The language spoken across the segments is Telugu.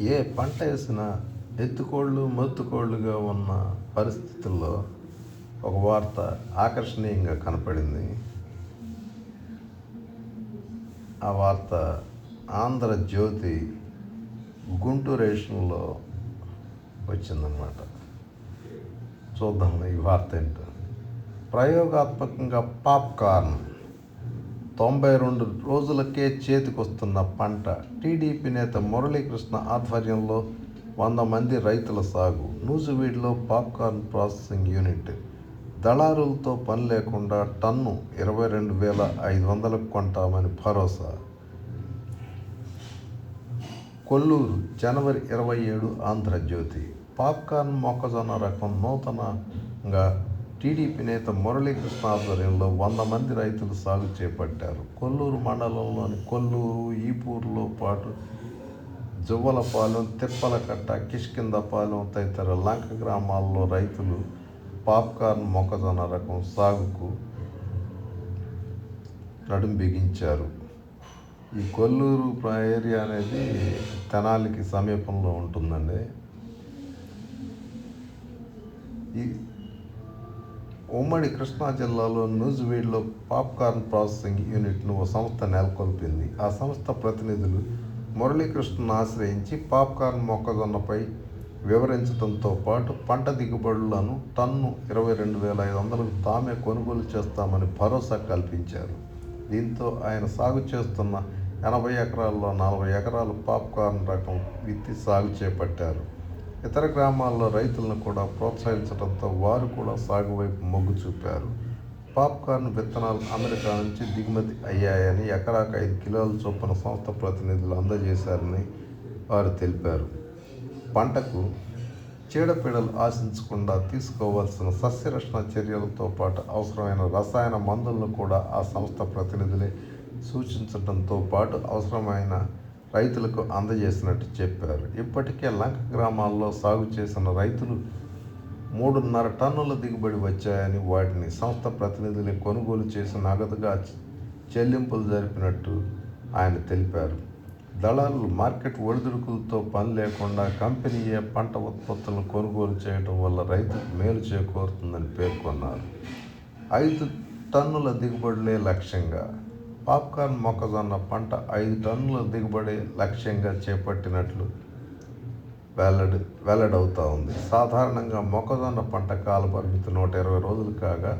ఏ పంట వేసినా ఎత్తుకోళ్ళు మొత్తుకోళ్ళుగా ఉన్న పరిస్థితుల్లో ఒక వార్త ఆకర్షణీయంగా కనపడింది. ఆ వార్త ఆంధ్రజ్యోతి గుంటూరు ఎడిషన్లో వచ్చిందనమాట చూద్దాం ఈ వార్త ఏంటో. ప్రయోగాత్మకంగా పాప్కార్న్. తొంభై రెండు రోజులకే చేతికొస్తున్న పంట. టీడీపీ నేత మురళీకృష్ణ ఆధ్వర్యంలో వంద మంది రైతుల సాగు. నూజివీడులో పాప్కార్న్ ప్రాసెసింగ్ యూనిట్. దళారులతో పని లేకుండా టన్ను ఇరవై రెండు వేల ఐదు వందలకు కొంటామని భరోసా. కొల్లూరు జనవరి ఇరవై ఏడు ఆంధ్రజ్యోతి. పాప్కార్న్ మొక్కజొన్న రకం నూతనంగా టీడీపీ నేత మురళీకృష్ణ ఆధ్వర్యంలో వంద మంది రైతులు సాగు చేపట్టారు. కొల్లూరు మండలంలోని కొల్లూరు ఈపూరులో పాటు జువ్వలపాలెం తిప్పలకట్ట కిష్కిందపాలెం తదితర లంక గ్రామాల్లో రైతులు పాప్కార్న్ మొక్కజొన్న రకం సాగుకు నడుం బిగించారు. ఈ కొల్లూరు ప్ర- ఏరియా అనేది తెనాలికి సమీపంలో ఉంటుందండి. ఈ ఉమ్మడి కృష్ణా జిల్లాలో నూజివీడ్లో పాప్కార్న్ ప్రాసెసింగ్ యూనిట్ను ఓ సంస్థ నెలకొల్పింది. ఆ సంస్థ ప్రతినిధులు మురళీకృష్ణను ఆశ్రయించి పాప్కార్న్ మొక్కజొన్నపై వివరించడంతో పాటు పంట దిగుబడులను టన్ను ఇరవై రెండు వేల ఐదు వందలకు తామే కొనుగోలు చేస్తామని భరోసా కల్పించారు. దీంతో ఆయన సాగు చేస్తున్న ఎనభై ఎకరాల్లో నలభై ఎకరాలు పాప్కార్న్ రకం విత్తి సాగు చేపట్టారు. ఇతర గ్రామాల్లో రైతులను కూడా ప్రోత్సహించడంతో వారు కూడా సాగు వైపు మొగ్గు చూపారు. పాప్కార్న్ విత్తనాలు అమెరికా నుంచి దిగుమతి అయ్యాయని ఎకరాకు ఐదు కిలోల చొప్పున సంస్థ ప్రతినిధులు అందజేశారని వారు తెలిపారు. పంటకు చీడపీడలు ఆశించకుండా తీసుకోవాల్సిన సస్యరక్షణ చర్యలతో పాటు అవసరమైన రసాయన మందులను కూడా ఆ సంస్థ ప్రతినిధులే సూచించడంతో పాటు అవసరమైన రైతులకు అందజేసినట్టు చెప్పారు. ఇప్పటికే లంక గ్రామాల్లో సాగు చేసిన రైతులు మూడున్నర టన్నుల దిగుబడి వచ్చాయని వాటిని సంస్థ ప్రతినిధులు కొనుగోలు చేసి నగదుగా చెల్లింపులు జరిపినట్టు ఆయన తెలిపారు. దళారులు మార్కెట్ ఒడిదుడుకులతో పని లేకుండా కంపెనీయే పంట ఉత్పత్తులను కొనుగోలు చేయడం వల్ల రైతుకు మేలు చేకూరుతుందని పేర్కొన్నారు. ఐదు టన్నుల దిగుబడులే లక్ష్యంగా పాప్కార్న్ మొక్కజొన్న పంట ఐదు టన్నుల దిగుబడి లక్ష్యంగా చేపట్టినట్లు వెల్లడి వెల్లడవుతూ ఉంది. సాధారణంగా మొక్కజొన్న పంట కాల పరిమితి నూట ఇరవై రోజులు కాగా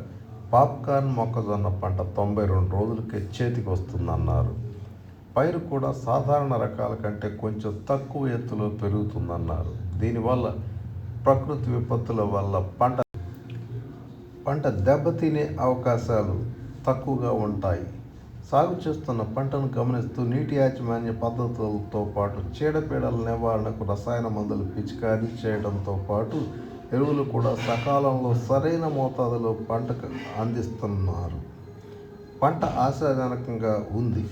పాప్కార్న్ మొక్కజొన్న పంట తొంభై రెండు రోజులకే చేతికి వస్తుందన్నారు. పైరు కూడా సాధారణ రకాల కంటే కొంచెం తక్కువ ఎత్తులో పెరుగుతుందన్నారు. దీనివల్ల ప్రకృతి విపత్తుల వల్ల పంట పంట దెబ్బతినే అవకాశాలు తక్కువగా ఉంటాయి. సాగు చేస్తున్న పంటను గమనిస్తూ నీటి యాజమాన్య పద్ధతులతో పాటు చీడపీడల నివారణకు రసాయన మందులు పిచికారీ చేయడంతో పాటు ఎరువులు కూడా సకాలంలో సరైన మోతాదులో పంటకు అందిస్తున్నారు. పంట ఆశాజనకంగా ఉంది.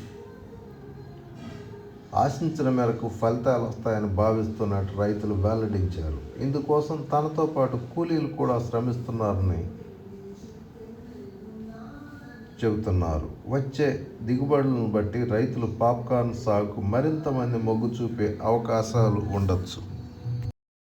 ఆశించిన మేరకు ఫలితాలు వస్తాయని భావిస్తున్నట్టు రైతులు వెల్లడించారు. ఇందుకోసం తనతో పాటు కూలీలు కూడా శ్రమిస్తున్నారని చెబుతున్నారు. వచ్చే దిగుబడులను బట్టి రైతులు పాప్కార్న్ సాగుకు మరింత మంది మొగ్గు చూపే అవకాశాలు ఉండొచ్చు.